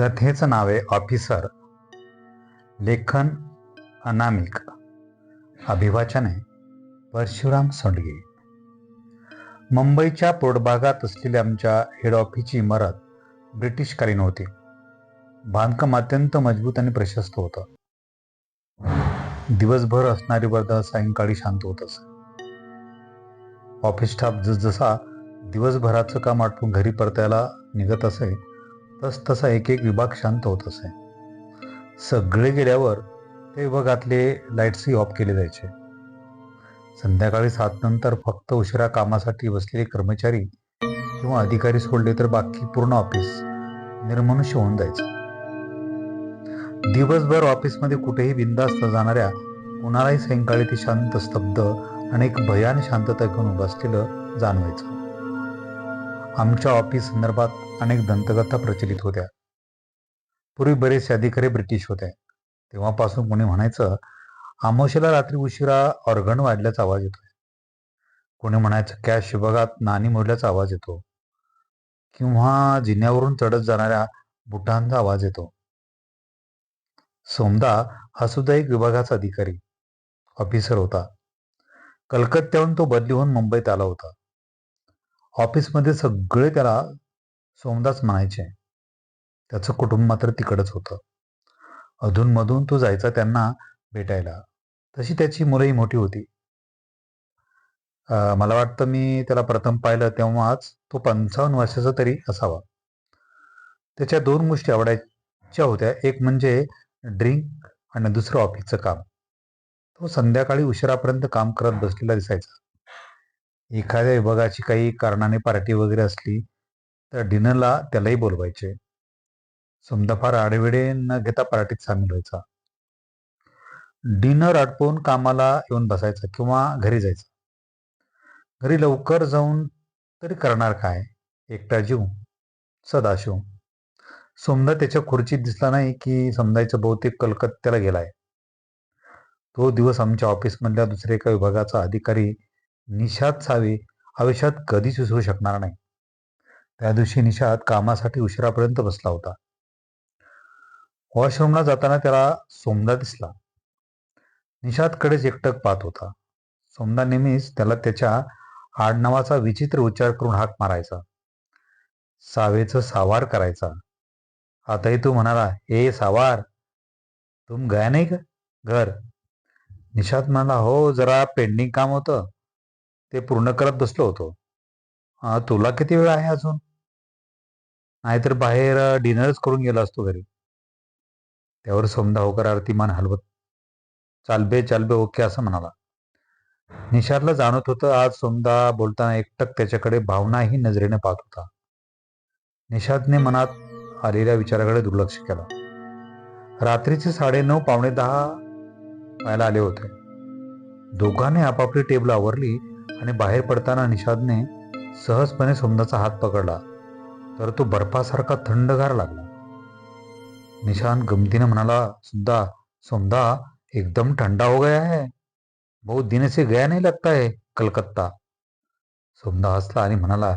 कथेचं नाव आहे ऑफिसर. लेखन अनामिक. अभिवाचन आहे परशुराम सोंडगे. मुंबईच्या पोटभागात असलेल्या आमच्या हेड ऑफिसची इमारत ब्रिटिशकालीन होती. बांधकाम अत्यंत मजबूत आणि प्रशस्त होतं. दिवसभर असणारी वर्दळ सायंकाळी शांत होत असे. ऑफिस स्टाफ जसजसा दिवसभराचं काम आटपून घरी परतायला निघत असे तस तसा एक एक विभाग शांत होत असे. सगळे गेल्यावर त्या विभागातले लाईट्सही ऑफ केले जायचे. संध्याकाळी सात नंतर फक्त उशिरा कामासाठी बसलेले कर्मचारी किंवा अधिकारी सोडले तर बाकी पूर्ण ऑफिस निर्मनुष्य होऊन जायचं. दिवसभर ऑफिसमध्ये कुठेही बिंदास्त जाणाऱ्या कुणालाही सायंकाळी ती शांत स्तब्ध आणि एक भयान शांतता घेऊन उभं असलेलं जाणवायचं. आमच्या ऑफिस संदर्भात अनेक दंतकथा प्रचलित होत्या. पूर्वी बरेचसे अधिकारी ब्रिटिश होते. तेव्हापासून कोणी म्हणायचं आमोशेला रात्री उशिरा ऑर्गन वाढल्याचा आवाज येतोय. कोणी म्हणायचं कॅश विभागात नाणी मोडल्याचा आवाज येतो. किंवा जिन्यावरून चढत जाणाऱ्या बुटांचा आवाज येतो. सोमदा हा सुद्धा एक विभागाचा अधिकारी ऑफिसर होता. कलकत्त्याहून तो बदली होऊन मुंबईत आला होता. ऑफिसमध्ये सगळे त्याला सोमदास म्हणायचे त्याचं कुटुंब मात्र तिकडच होतं. अधूनमधून तो जायचा त्यांना भेटायला. तशी त्याची मुलंही मोठी होती. मला वाटतं मी त्याला प्रथम पाहिलं तेव्हाच तो पंचावन्न वर्षाचा तरी असावा. त्याच्या दोन गोष्टी आवडायच्या होत्या. एक म्हणजे ड्रिंक आणि दुसरं ऑफिसचं काम. तो संध्याकाळी उशिरापर्यंत काम करत बसलेला दिसायचा. एखाद्या विभागाची काही कारणाने पार्टी वगैरे असली तर डिनरला त्यालाही बोलवायचे. समजा फार आडेवेडे न घेता पार्टीत सामील व्हायचा. डिनर आटपून कामाला येऊन बसायचा किंवा घरी जायचा. घरी लवकर जाऊन तरी करणार काय? एकटा जीव सदाशिव समजा त्याच्या खुर्चीत दिसला नाही की समजायचं बहुतेक कलकत्त्याला गेलाय. तो दिवस आमच्या ऑफिसमधल्या दुसऱ्या एका विभागाचा अधिकारी निषाद सावे आयुष्यात कधीच विसरू शकणार नाही. त्या दिवशी निषाद कामासाठी उशिरापर्यंत बसला होता. वॉशरूमला जाताना त्याला सोमदा दिसला. निषादकडेच एकटक पाहत होता. सोमदा नेहमीच त्याला त्याच्या आडनावाचा विचित्र उच्चार करून हाक मारायचा. सावेचं सावार करायचा. आताही तू म्हणाला ए सावार तुम गया नाही का? घर? निषाद म्हणाला हो जरा पेंडिंग काम होतं. ते पूर्ण करत बसलो होतो. तुला किती वेळ आहे अजून? नाहीतर बाहेर डिनरच करून गेला असतो घरी. त्यावर समदा होकर आरतीमान हलवत. चालबे चालबे ओके असं म्हणाला. निषादला जाणवत होतं आज सोमदा बोलताना एकटक त्याच्याकडे भावनाही नजरेने पाहत होता. निषादने मनात आलेल्या विचाराकडे दुर्लक्ष केलं. रात्रीचे साडेनऊ पावणे दहा व्हायला आले होते. दोघांनी आपापली टेबल आवरली आणि बाहेर पडताना निषादने सहजपणे सोमदाचा हात पकडला. तर तो बर्फासारखा थंडगार लागला. निशान गमतीने म्हणाला सुद्धा सोमदा एकदम ठंडा हो गया है. बहुत दिन से गया नहीं लगता है कलकत्ता. सोमदा हसला आणि म्हणाला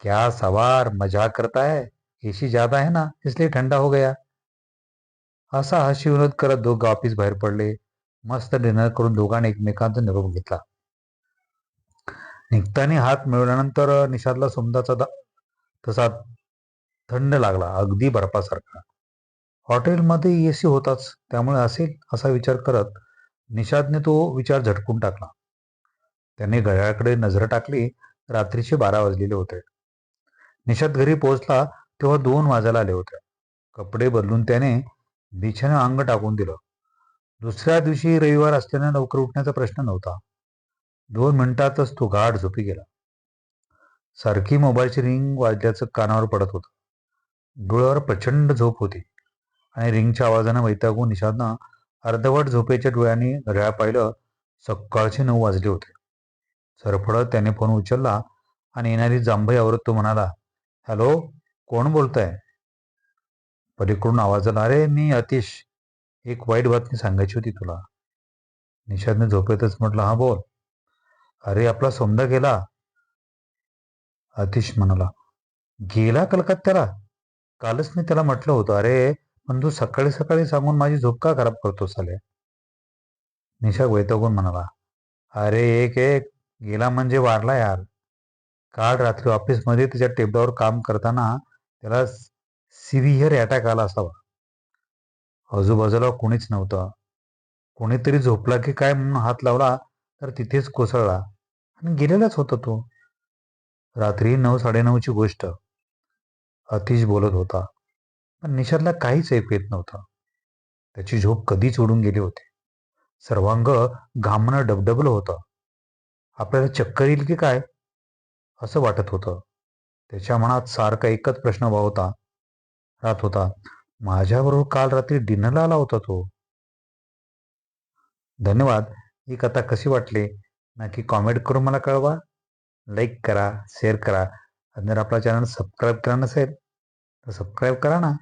क्या सवार मजाक करता है? एशी ज्यादा है ना इसलिए ठंडा हो गया. असा हशी विनोद करत दोघं ऑफिस बाहेर पडले. मस्त डिनर करून दोघांनी एकमेकांचा निरोप घेतला. निघताना हात मिळवल्यानंतर निषादला सोमदाचा दा- तसा थंड लागला अगदी बर्फासारखा. हॉटेलमध्ये ए सी होताच त्यामुळे असेल असा विचार करत निषादने तो विचार झटकून टाकला. त्याने घड्याळाकडे नजर टाकली रात्रीचे बारा वाजलेले होते. निषाद घरी पोहोचला तेव्हा दोन वाजायला आले होते. कपडे बदलून त्याने बिछाने अंग टाकून दिलं. दुसऱ्या दिवशी रविवार असल्याने लवकर उठण्याचा प्रश्न नव्हता. दोन मिनिटातच तो गाढ झोपी गेला. सारखी मोबाईलची रिंग वाजल्याचं कानावर पडत होतं. डोळ्यावर प्रचंड झोप होती. आणि रिंगच्या आवाजानं वैतागून निषादनं अर्धवट झोपेच्या डोळ्यांनी घड्याळ पाहिलं सकाळचे नऊ वाजले होते. सरफडत त्याने फोन उचलला आणि येणारी जांभई आवरत तो म्हणाला हॅलो कोण बोलताय? पलीकडून आवाज आला अरे मी अतिश. एक वाईट बातमी सांगायची होती तुला. निषादने झोपेतच म्हटलं हा बोल. अरे आपला सोमदा गेला. आतिश म्हणाला गेला कलकत्त्याला? कालच मी त्याला म्हटलं होतं अरे पण तू सकाळी सकाळी सांगून माझी झोप का खराब करतो साले? निशा वैतागून म्हणाला अरे एक एक गेला म्हणजे वारला यार. काल रात्री ऑफिसमध्ये त्याच्या टेबलावर काम करताना त्याला सिव्हिअर अटॅक आला असावा. आजूबाजूला कोणीच नव्हतं. कोणीतरी झोपला की काय म्हणून हात लावला तर तिथेच कोसळला. आणि गेलेलाच होता तो. रात्री नऊ साडेनऊची गोष्ट. अतिश बोलत होता. पण निषादला काहीच ऐकू येत नव्हतं. त्याची झोप कधीच उडून गेली होती. सर्वांग घामणं डबडबलं होतं. आपल्याला चक्कर येईल की काय? असं वाटत होतं. त्याच्या मनात सारखा एकच प्रश्न होता राहत होता माझ्याबरोबर काल रात्री डिनरला आला होता तो. धन्यवाद. ही कथा कशी वाटली? नक्की कॉमेंट करून मला कळवा. लाईक करा शेअर करा. आणि जर आपला चॅनल सबस्क्राईब करा नसेल तर सबस्क्राईब करा ना.